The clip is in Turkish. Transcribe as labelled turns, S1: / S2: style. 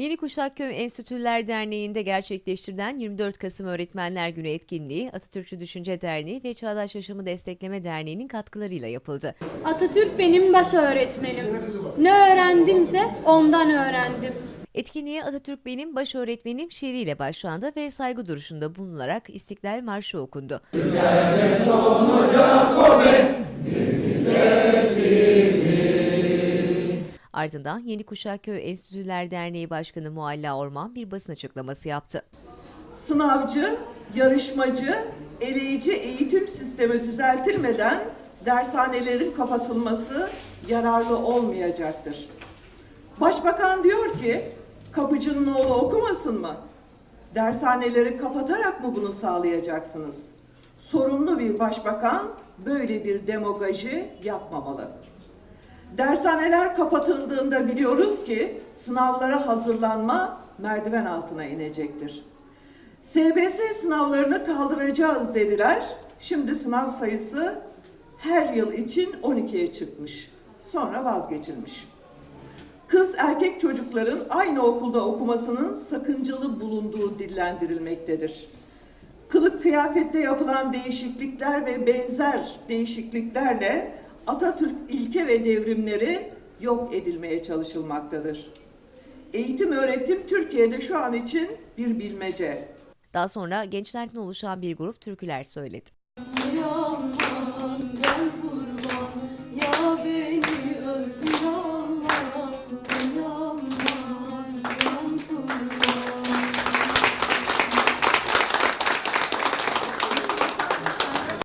S1: Yeni Kuşak Köy Enstitüler Derneği'nde gerçekleştirilen 24 Kasım Öğretmenler Günü etkinliği Atatürkçü Düşünce Derneği ve Çağdaş Yaşamı Destekleme Derneği'nin katkılarıyla yapıldı.
S2: Atatürk benim baş öğretmenim. Ne öğrendimse ondan öğrendim.
S1: Etkinliğe Atatürk benim baş öğretmenim şiiriyle başlandı ve saygı duruşunda bulunularak İstiklal Marşı okundu. Ardından Yeni Kuşak Köy Enstitüler Derneği Başkanı Mualla Orman bir basın açıklaması yaptı.
S3: Sınavcı, yarışmacı, eleyici eğitim sistemi düzeltilmeden dershanelerin kapatılması yararlı olmayacaktır. Başbakan diyor ki, kapıcının oğlu okumasın mı? Dershaneleri kapatarak mı bunu sağlayacaksınız? Sorumlu bir başbakan böyle bir demagoji yapmamalı. Dershaneler kapatıldığında biliyoruz ki sınavlara hazırlanma merdiven altına inecektir. SBS sınavlarını kaldıracağız dediler. Şimdi sınav sayısı her yıl için 12'ye çıkmış. Sonra vazgeçilmiş. Kız erkek çocukların aynı okulda okumasının sakıncalı bulunduğu dillendirilmektedir. Kılık kıyafette yapılan değişiklikler ve benzer değişikliklerle Atatürk ilke ve devrimleri yok edilmeye çalışılmaktadır. Eğitim öğretim Türkiye'de şu an için bir bilmece.
S1: Daha sonra gençlerden oluşan bir grup türküler söyledi.